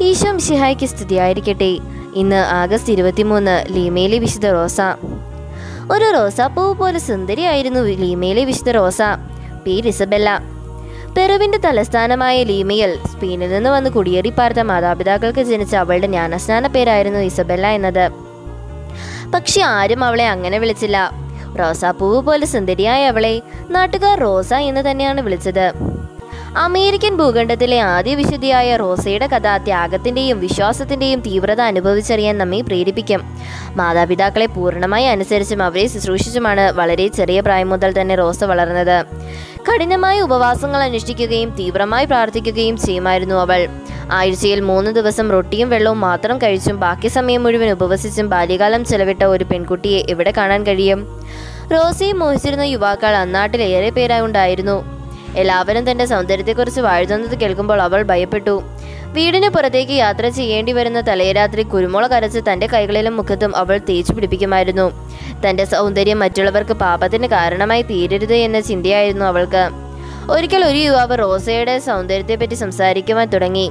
ഈശോ മിശിഹായ്ക്ക് സ്തുതിയായിരിക്കട്ടെ. ഇന്ന് ആഗസ്റ്റ് ഇരുപത്തിമൂന്ന് ലീമയിലെ വിശുദ്ധ റോസ. ഒരു റോസാപ്പൂവ് പോലെ സുന്ദരിയായിരുന്നു ലീമയിലെ വിശുദ്ധ റോസ. പേര് ഇസബെല്ല. പെറുവിന്റെ തലസ്ഥാനമായ ലീമയിൽ സ്പെയിനിൽ നിന്ന് വന്ന് കുടിയേറി പാർത്ത മാതാപിതാക്കൾക്ക് ജനിച്ച അവളുടെ ജ്ഞാനസ്നാന പേരായിരുന്നു ഇസബെല്ല എന്നത്. പക്ഷെ ആരും അവളെ അങ്ങനെ വിളിച്ചില്ല. റോസാപ്പൂവ് പോലെ സുന്ദരിയായ അവളെ നാട്ടുകാർ റോസ എന്ന് തന്നെയാണ് വിളിച്ചത്. അമേരിക്കൻ ഭൂഖണ്ഡത്തിലെ ആദ്യ വിശുദ്ധിയായ റോസയുടെ കഥ ത്യാഗത്തിന്റെയും വിശ്വാസത്തിന്റെയും തീവ്രത അനുഭവിച്ചറിയാൻ നമ്മെ പ്രേരിപ്പിക്കും. മാതാപിതാക്കളെ പൂർണമായി അനുസരിച്ചും അവരെ ശുശ്രൂഷിച്ചുമാണ് വളരെ ചെറിയ പ്രായം മുതൽ തന്നെ റോസ വളർന്നത്. കഠിനമായ ഉപവാസങ്ങൾ അനുഷ്ഠിക്കുകയും തീവ്രമായി പ്രാർത്ഥിക്കുകയും ചെയ്യുമായിരുന്നു അവൾ. ആഴ്ചയിൽ മൂന്ന് ദിവസം റൊട്ടിയും വെള്ളവും മാത്രം കഴിച്ചും ബാക്കി സമയം മുഴുവൻ ഉപവസിച്ചും ബാല്യകാലം ചെലവിട്ട ഒരു പെൺകുട്ടിയെ എവിടെ കാണാൻ കഴിയും? റോസയെ മോഹിച്ചിരുന്ന യുവാക്കൾ അന്നാട്ടിൽ ഏറെ പേരായി ഉണ്ടായിരുന്നു എല്ലാവരും തന്റെ സൗന്ദര്യത്തെക്കുറിച്ച് വാഴ്ത്തുന്നത് കേൾക്കുമ്പോൾ അവൾ ഭയപ്പെട്ടു. വീടിന് പുറത്തേക്ക് യാത്ര ചെയ്യേണ്ടി വരുന്ന തലേരാത്രി കുരുമുളക് അരച്ച് തന്റെ കൈകളിലും മുഖത്തും അവൾ തേച്ചു പിടിപ്പിക്കുമായിരുന്നു. തന്റെ സൗന്ദര്യം മറ്റുള്ളവർക്ക് പാപത്തിന് കാരണമായി തീരരുത് എന്ന ചിന്തയായിരുന്നു അവൾക്ക്. ഒരിക്കൽ ഒരു യുവാവ് റോസയുടെ സൗന്ദര്യത്തെപ്പറ്റി സംസാരിക്കുവാൻ തുടങ്ങി.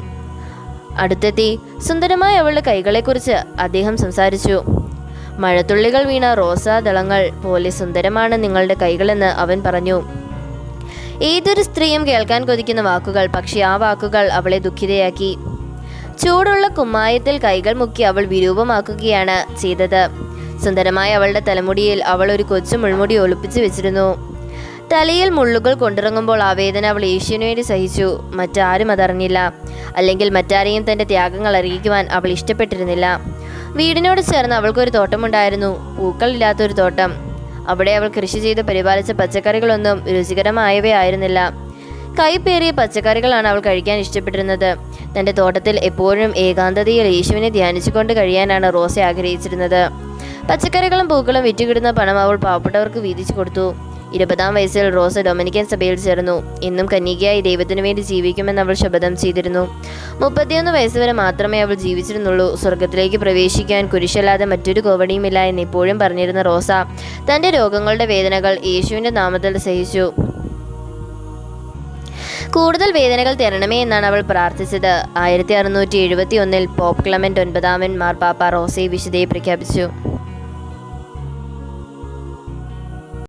അടുത്തെത്തി സുന്ദരമായ അവളുടെ കൈകളെക്കുറിച്ച് അദ്ദേഹം സംസാരിച്ചു. മഴത്തുള്ളികൾ വീണ റോസാ ദളങ്ങൾ പോലെ സുന്ദരമാണ് നിങ്ങളുടെ കൈകളെന്ന് അവൻ പറഞ്ഞു. ഏതൊരു സ്ത്രീയും കേൾക്കാൻ കൊതിക്കുന്ന വാക്കുകൾ പക്ഷെ ആ വാക്കുകൾ അവളെ ദുഃഖിതയാക്കി. ചൂടുള്ള കുമ്മായത്തിൽ കൈകൾ മുക്കി അവൾ വിരൂപമാക്കുകയാണ് ചെയ്തത്. സുന്ദരമായ അവളുടെ തലമുടിയിൽ അവൾ ഒരു കൊച്ചു മുൾമുടി ഒളിപ്പിച്ചു വെച്ചിരുന്നു. തലയിൽ മുള്ളുകൾ കൊണ്ടിറങ്ങുമ്പോൾ ആ വേദന അവൾ യേശുവിനു സഹിച്ചു. മറ്റാരും അതറിഞ്ഞില്ല. അല്ലെങ്കിൽ മറ്റാരെയും തന്റെ ത്യാഗങ്ങൾ അറിയിക്കുവാൻ അവൾ ഇഷ്ടപ്പെട്ടിരുന്നില്ല. വീടിനോട് ചേർന്ന് അവൾക്കൊരു തോട്ടമുണ്ടായിരുന്നു. പൂക്കളില്ലാത്തൊരു തോട്ടം. അവിടെ അവൾ കൃഷി ചെയ്ത് പരിപാലിച്ച പച്ചക്കറികളൊന്നും രുചികരമായവയായിരുന്നില്ല. കൈപ്പേറിയ പച്ചക്കറികളാണ് അവൾ കഴിക്കാൻ ഇഷ്ടപ്പെട്ടിരുന്നത്. തന്റെ തോട്ടത്തിൽ എപ്പോഴും ഏകാന്തതയിൽ യേശുവിനെ ധ്യാനിച്ചുകൊണ്ട് കഴിയാനാണ് റോസ ആഗ്രഹിച്ചിരുന്നത്. പച്ചക്കറികളും പൂക്കളും വിറ്റുകിടുന്ന പണം അവൾ പാവപ്പെട്ടവർക്ക് വീതിച്ചു കൊടുത്തു. ഇരുപതാം വയസ്സിൽ റോസ ഡൊമിനിക്കൻ സഭയിൽ ചേർന്നു. ഇന്നും കന്യകയായി ദൈവത്തിനു വേണ്ടി ജീവിക്കുമെന്ന് അവൾ ശപഥം ചെയ്തിരുന്നു. മുപ്പത്തിയൊന്ന് വയസ്സ് വരെ മാത്രമേ അവൾ ജീവിച്ചിരുന്നുള്ളൂ. സ്വർഗത്തിലേക്ക് പ്രവേശിക്കാൻ കുരിശല്ലാതെ മറ്റൊരു കോവടിയുമില്ല എന്ന് ഇപ്പോഴും പറഞ്ഞിരുന്ന റോസ തന്റെ രോഗങ്ങളുടെ വേദനകൾ യേശുവിന്റെ നാമത്തിൽ സഹിച്ചു. കൂടുതൽ വേദനകൾ തരണമേ എന്നാണ് അവൾ പ്രാർത്ഥിച്ചത്. ആയിരത്തി അറുന്നൂറ്റി എഴുപത്തി ഒന്നിൽ പോപ്പ് ക്ലമന്റ് ഒൻപതാമൻ മാർപ്പാപ്പ റോസയെ വിശുദ്ധയെ പ്രഖ്യാപിച്ചു.